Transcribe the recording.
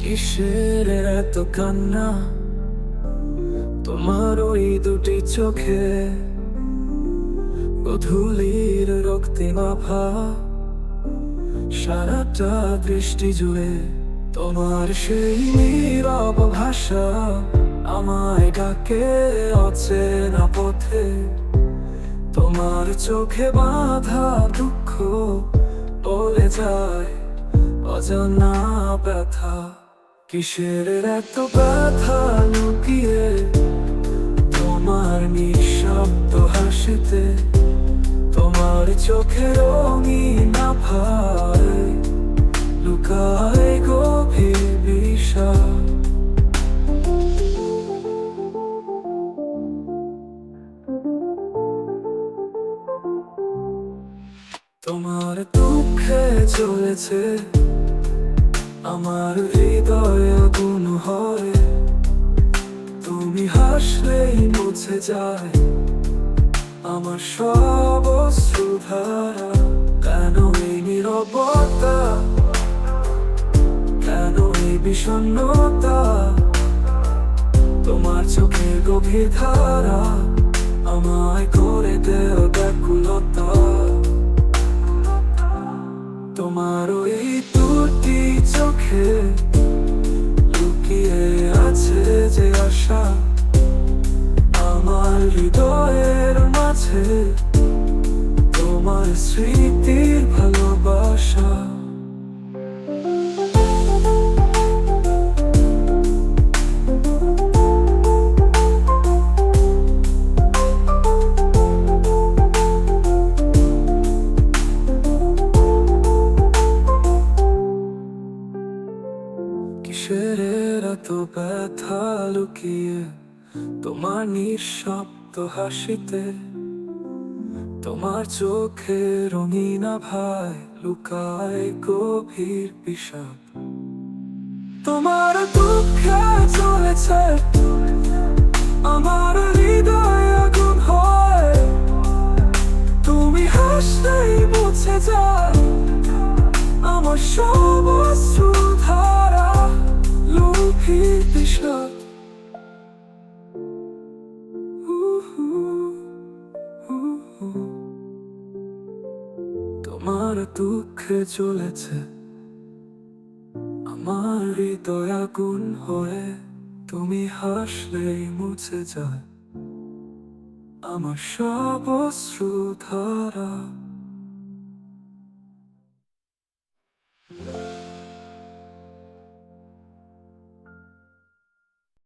কিসের এত কান্না? তোমার ওই দুটি চোখে গধূলির রক্তিম আভা সারাটা দৃষ্টি জুড়ে তোমার সেই নীরব ভাষা আমায় ডাকে অচেনা পথে। তোমার চোখে বাঁধা দুঃখ বলে যায় অজানা ব্যথা। কিসের এত ব্যথা লুকিয়ে? তোমার নিঃশব্দ হাসিতে তোমার চোখে রঙিন আভায় লুকায় গভীর বিষাদ তোমার দুঃখে চলেছে আমার হৃদয় আগুন হয়। তুমি হাসলেই মুছে যায়। আমার সব অশ্রুধারা কেন এই নীরবতা? কেন এই বিষণ্ণতা? তোমার চোখের গভীর ধারা আমায় করে দেও ব্যাকুলতা। তোমার দুটি চোখে লুকিয়ে আছে যে আশা আমার হৃদয়ের মাঝে তোমার স্মৃতির ভালোবাসা। কিসের এত ব্যথা লুকিয়ে, তোমার নিঃশব্দ হাসিতে, তোমার চোখে রঙিন ভাই লুকায় গভীর বিষাদ। তোমার দুঃখে চলেছে তোমার দুঃখে চলেছে। আমার হৃদয় আগুন হয়ে তুমি হাসলেই মুছে যায়। আমার সব অশ্রুধারা